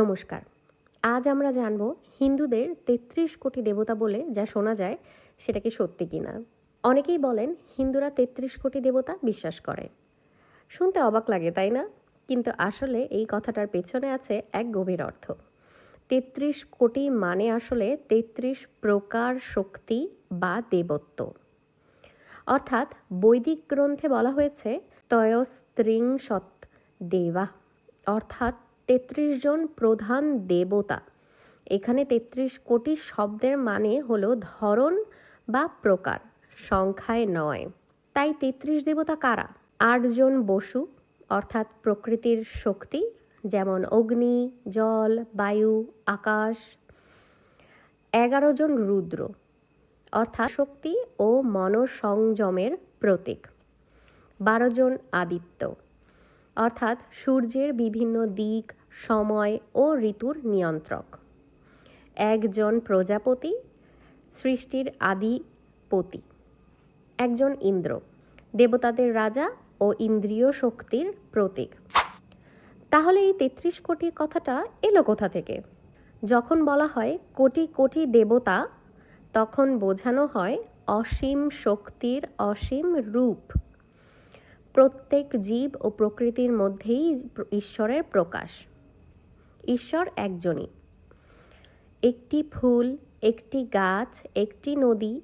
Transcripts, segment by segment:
নমস্কার। আজ আমরা জানব হিন্দুদের তেত্রিশ কোটি দেবতা বলে যা শোনা যায় সেটা কি সত্যি কিনা। অনেকেই বলেন হিন্দুরা তেত্রিশ কোটি দেবতা বিশ্বাস করে। শুনতে অবাক লাগে, তাই না? কিন্তু আসলে এই কথাটার পেছনে আছে এক গভীর অর্থ। তেত্রিশ কোটি মানে আসলে তেত্রিশ প্রকার শক্তি বা দেবত্ব। অর্থাৎ বৈদিক গ্রন্থে বলা হয়েছে তয়স্ত্রিংশত দেবা অর্থাৎ তেত্রিশ জন প্রধান দেবতা। এখানে তেত্রিশ কোটি শব্দের মানে হলো ধরন বা প্রকার, সংখ্যায় নয়। তাই তেত্রিশ দেবতা কারা? আটজন বসু, অর্থাৎ প্রকৃতির শক্তি, যেমন অগ্নি, জল, বায়ু, আকাশ। এগারো জন রুদ্র, অর্থাৎ শক্তি ও মনসংযমের প্রতীক। বারো জন আদিত্য। অর্থাৎ সূর্যের বিভিন্ন দিক, সময় ও ঋতুর নিয়ন্ত্রক। একজন প্রজাপতি, সৃষ্টির আদিপতি। একজন ইন্দ্র, দেবতাদের রাজা ও ইন্দ্রিয় শক্তির প্রতীক। তাহলে এই তেত্রিশ কোটি কথাটা এলো কোথা থেকে? যখন বলা হয় কোটি কোটি দেবতা, তখন বোঝানো হয় অসীম শক্তির অসীম রূপ। প্রত্যেক জীব ও প্রকৃতির মধ্যেই ঈশ্বরের প্রকাশ। ঈশ্বর একজনই। একটি ফুল, একটি গাছ, একটি নদী,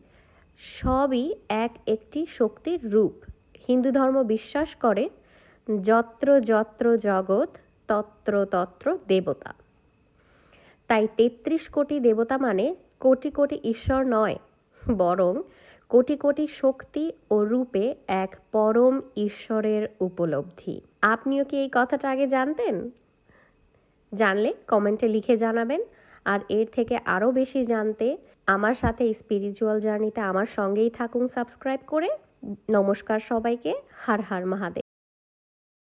সবই এক একটি শক্তির রূপ। হিন্দু ধর্ম বিশ্বাস করে, যত্র যত্র জগৎ, তত্র তত্র দেবতা। তাই তেত্রিশ কোটি দেবতা মানে কোটি কোটি ঈশ্বর নয়, বরং কোটি কোটি শক্তি ও রূপে এক পরম ঈশ্বরের উপলব্ধি। আপনিও কি এই কথাটা আগে জানতেন? জানলে কমেন্টে লিখে জানাবেন। আর এর থেকে আরও বেশি জানতে আমার সাথে স্পিরিচুয়াল জার্নিতে আমার সঙ্গেই থাকুন। সাবস্ক্রাইব করে নমস্কার সবাইকে। হার হার মহাদেব।